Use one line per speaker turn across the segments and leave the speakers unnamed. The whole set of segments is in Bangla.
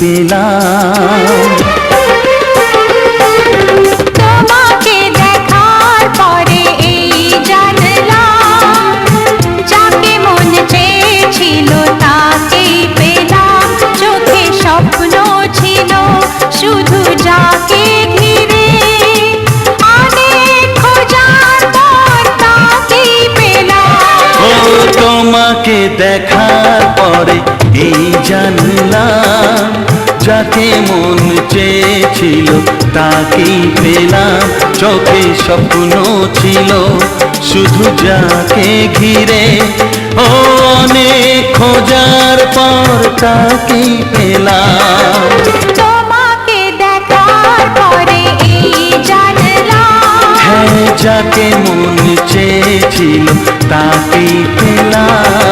পেলাম।
যাকে মন চেয়েছিল তাকেই পেলাম। চোখে স্বপ্ন ছিল শুধু যাকে ঘিরে। অনেক খোঁজার পর তাকেই পেলাম।
হ্যাঁ, যাকে মন চেয়েছিল তাকেই পেলাম।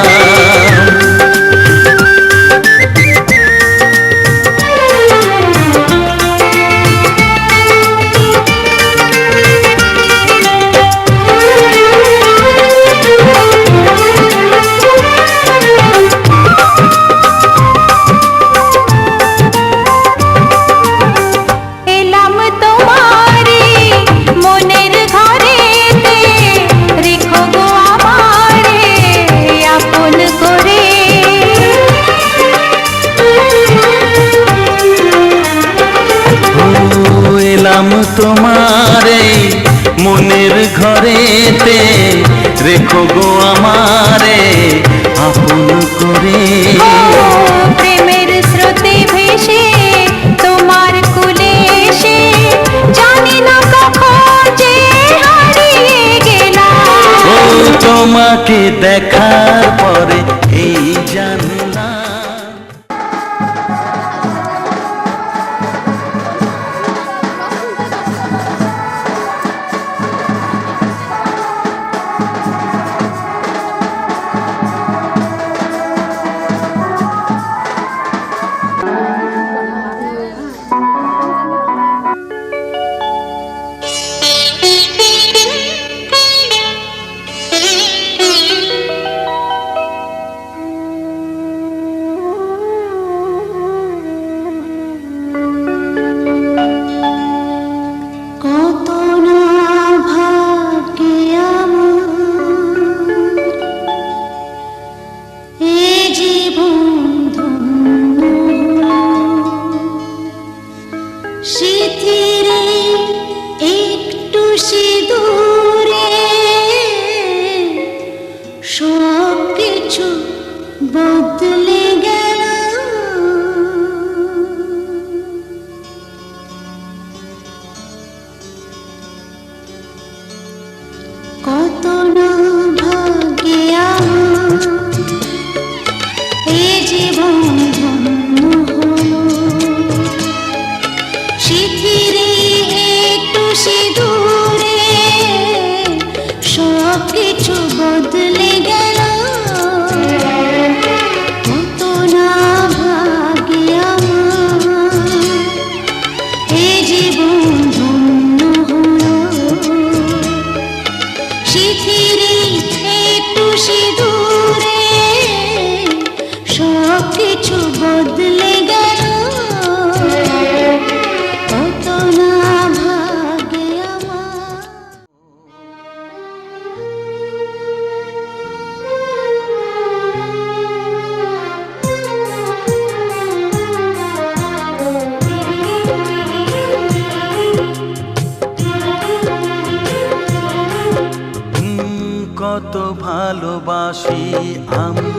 তো ভালোবাসি আমি।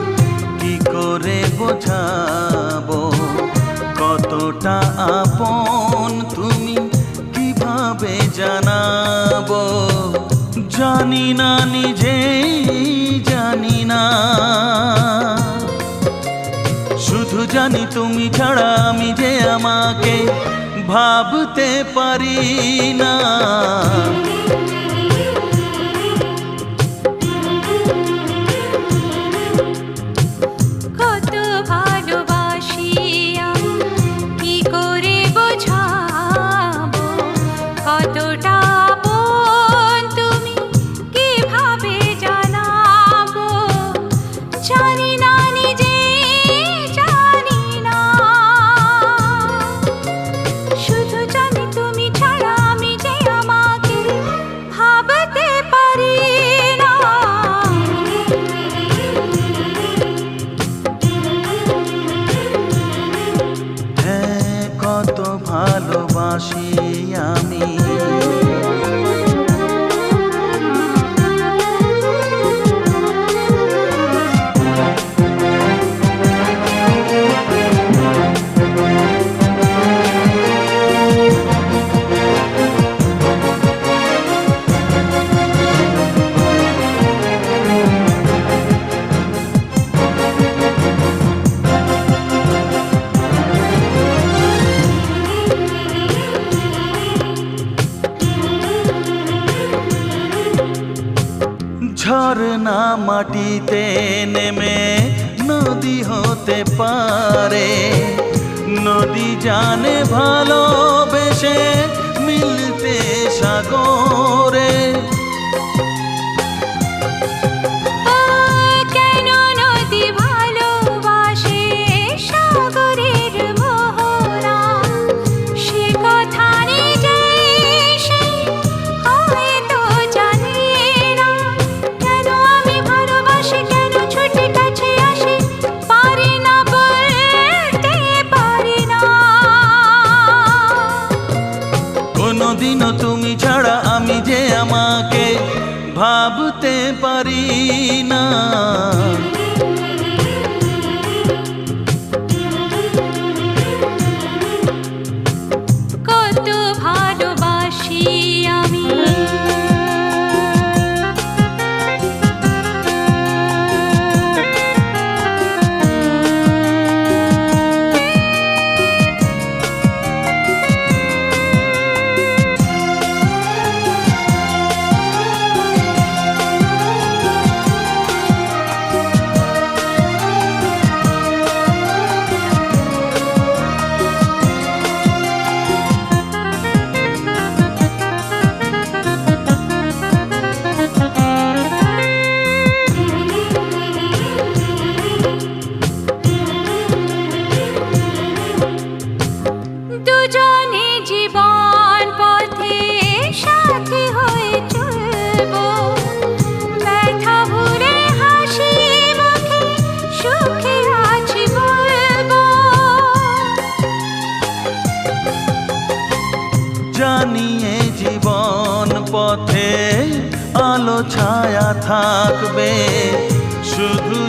কি করে বোঝাবো? কতটা আপন তুমি কীভাবে জানাব? জানি না, নিজেই জানি না। শুধু জানি তুমি ছাড়া আমি যে আমাকে ভাবতে পারি না। এতটা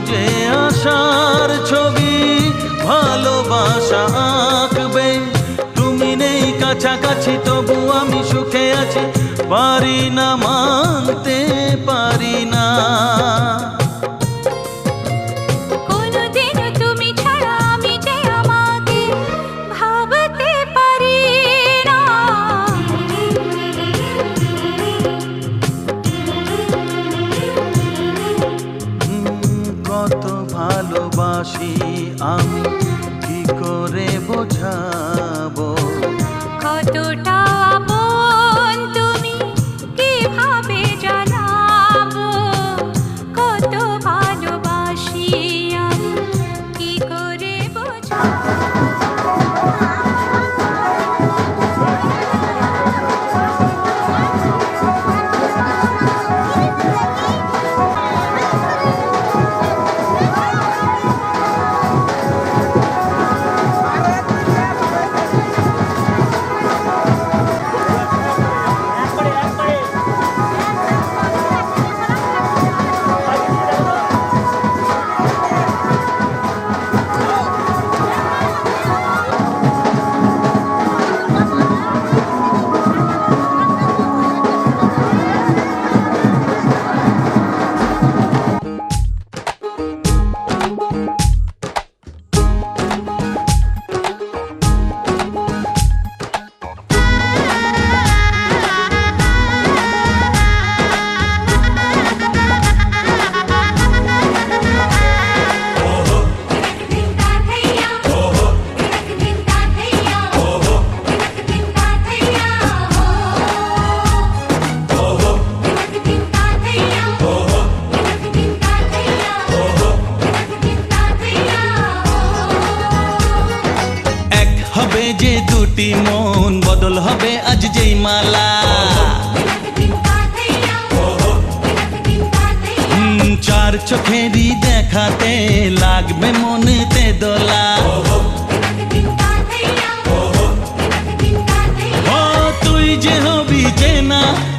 ফুটে আসার ছবি, ভালোবাসা আঁকবে। তুমি নেই কাছাকাছি, তবু আমি সুখে আছি। পারি না মানতে পারি না।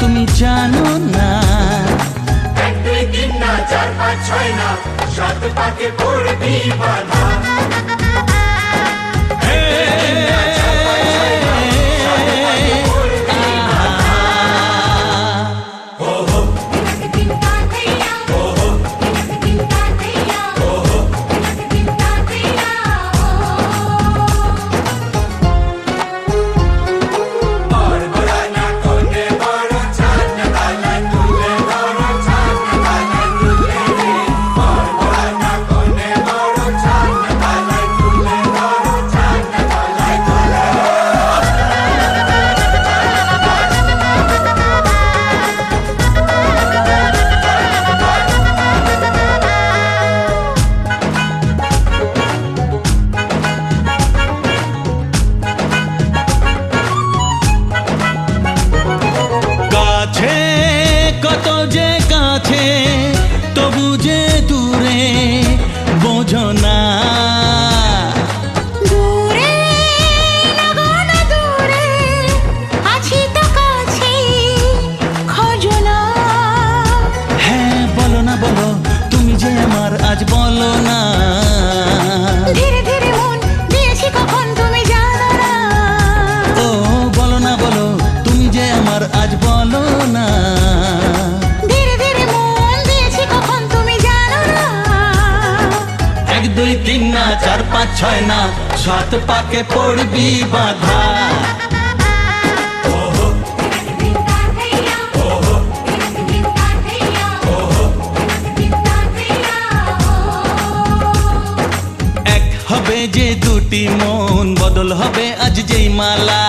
তুমি জানো না।
এক, দুই, তিন, না, চার, পাঁচ, ছয়, না। সাত পাকে পড়বি বাধা।
ছয় না সাত পাকে পড়বি বাধা। যে দুটি মন বদল হবে আজ যেই মালা।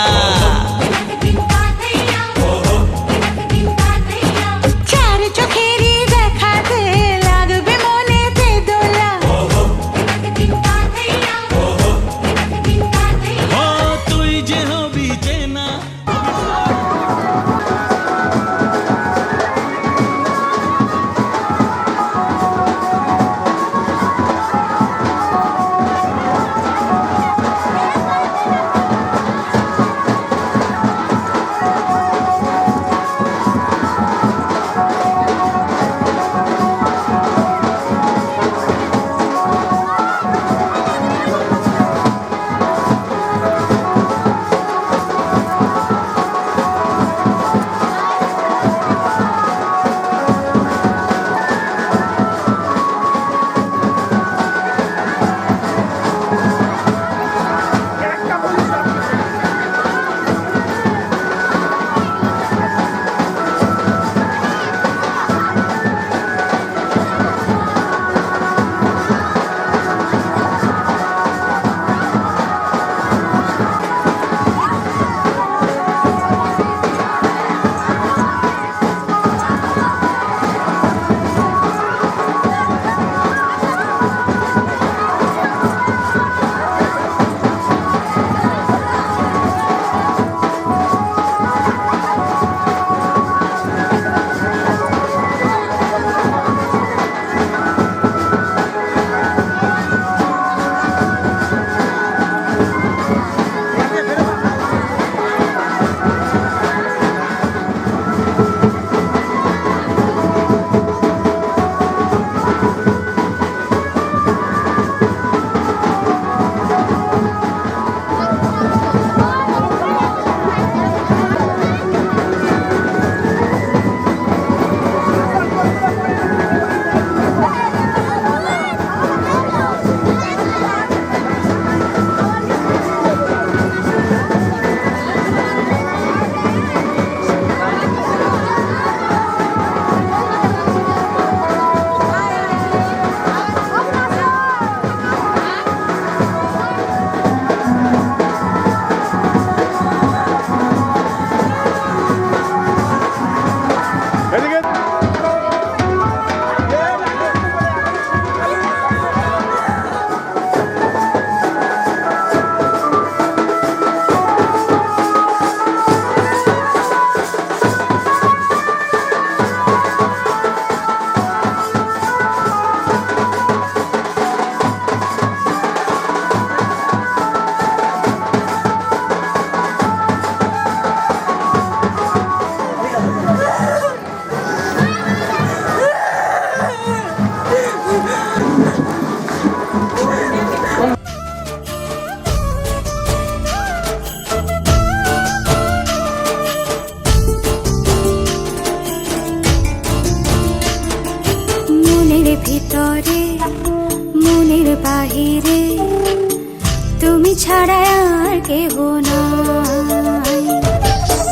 তুমি ছাড়া আর কেহ না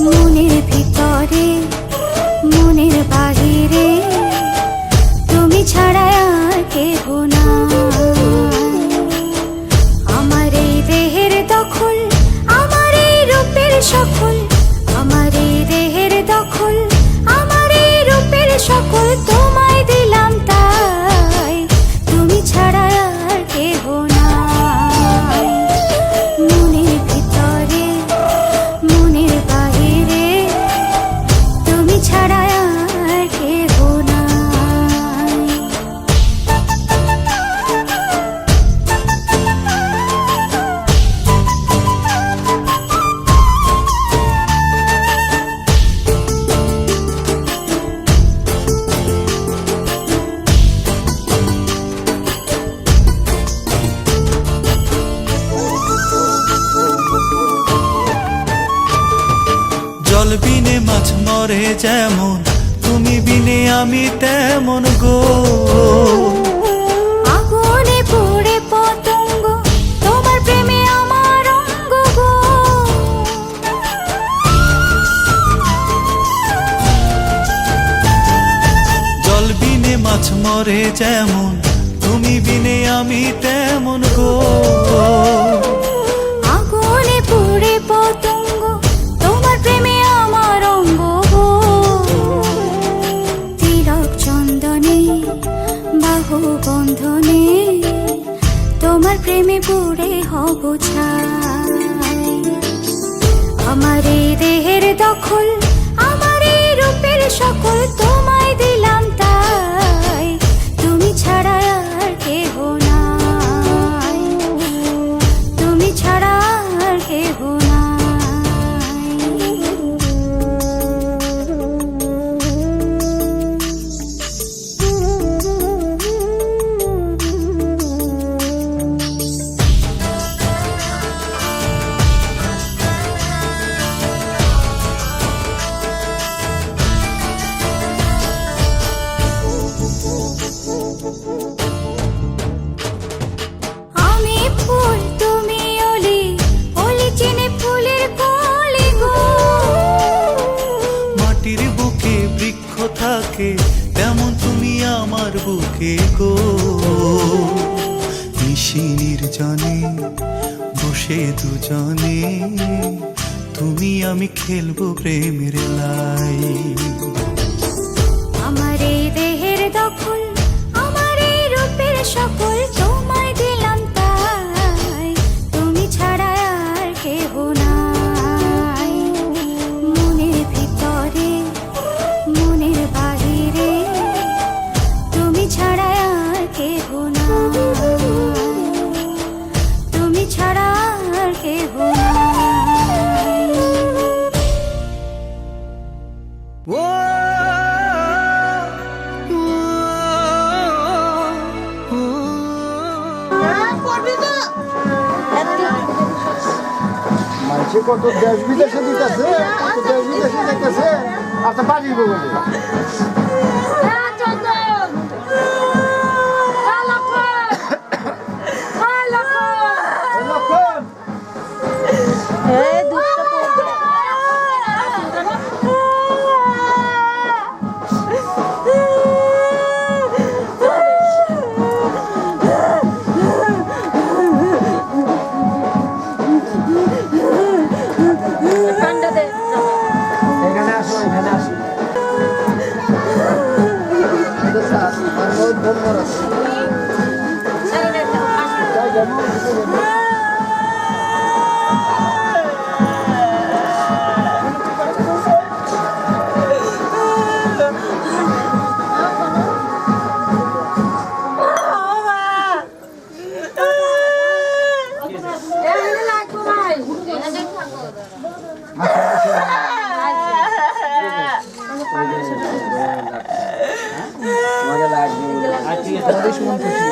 মনের ভিতরে
যেমন তুমি বিনে আমি তেমন গো। জল বিনে মাছ মরে যেমন তুমি বিনে আমি তেমন গো।
Biz de দিয়ে তোমাদের শুনতে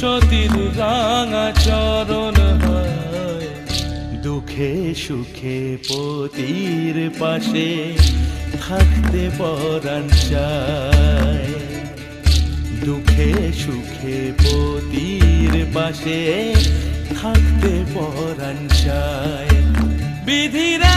সতীর রাঙা চরণ দুঃখে সুখে পতির পাশে থাকতে পরাণ দুঃখে সুখে পতির পাশে থাকতে পরাণ চায়। বিধিরে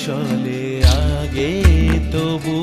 চলে আগে তবু